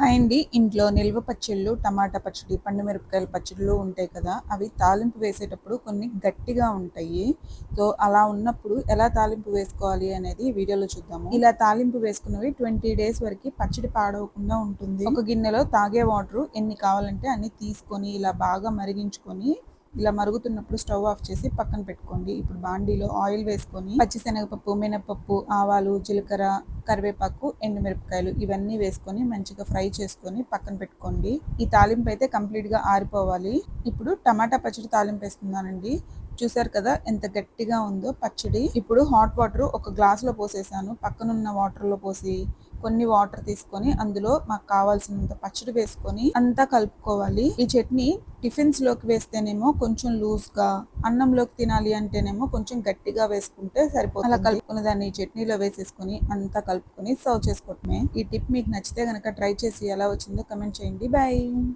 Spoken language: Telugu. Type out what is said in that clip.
హాయ్ అండి ఇంట్లో నిల్వ పచ్చళ్ళు టమాటా పచ్చడి పండు మిరపకాయల పచ్చళ్ళు ఉంటాయి కదా అవి తాలింపు వేసేటప్పుడు కొన్ని గట్టిగా ఉంటాయి. సో అలా ఉన్నప్పుడు ఎలా తాలింపు వేసుకోవాలి అనేది వీడియోలో చూద్దాము. ఇలా తాలింపు వేసుకున్నవి ట్వంటీ డేస్ వరకు పచ్చడి పాడవకుండా ఉంటుంది. ఒక గిన్నెలో తాగే వాటర్ ఎన్ని కావాలంటే అన్ని తీసుకొని ఇలా బాగా మరిగించుకొని ఇలా మరుగుతున్నప్పుడు స్టవ్ ఆఫ్ చేసి పక్కన పెట్టుకోండి. ఇప్పుడు బాండీలో ఆయిల్ వేసుకొని పచ్చిశనగపప్పు మినపప్పు ఆవాలు జీలకర్ర కరివేపాకు ఎండుమిరపకాయలు ఇవన్నీ వేసుకొని మంచిగా ఫ్రై చేసుకొని పక్కన పెట్టుకోండి. ఈ తాలింపు అయితే కంప్లీట్గా ఆరిపోవాలి. ఇప్పుడు టమాటా పచ్చడి తాలింపు వేస్తున్నానండి చూసారు కదా ఎంత గట్టిగా ఉందో పచ్చడి. ఇప్పుడు హాట్ వాటర్ ఒక గ్లాస్లో పోసేసాను. పక్కనున్న వాటర్లో పోసి కొన్ని వాటర్ తీసుకొని అందులో మాకు కావాల్సినంత పచ్చడి వేసుకొని అంతా కలుపుకోవాలి. ఈ చట్నీ టిఫిన్స్లోకి వేస్తేనేమో కొంచెం లూజ్గా అన్నంలోకి తినాలి అంటేనేమో కొంచెం గట్టిగా వేసుకుంటే సరిపోతుంది. అలా కలుపుకున్న దాన్ని చట్నీలో వేసేసుకొని అంతా కలుపుకొని సర్వ్ చేసుకోవటమే ఈ టిప్ మీకు నచ్చితే గనక ట్రై చేసి ఎలా వచ్చిందో కమెంట్ చేయండి. బాయ్.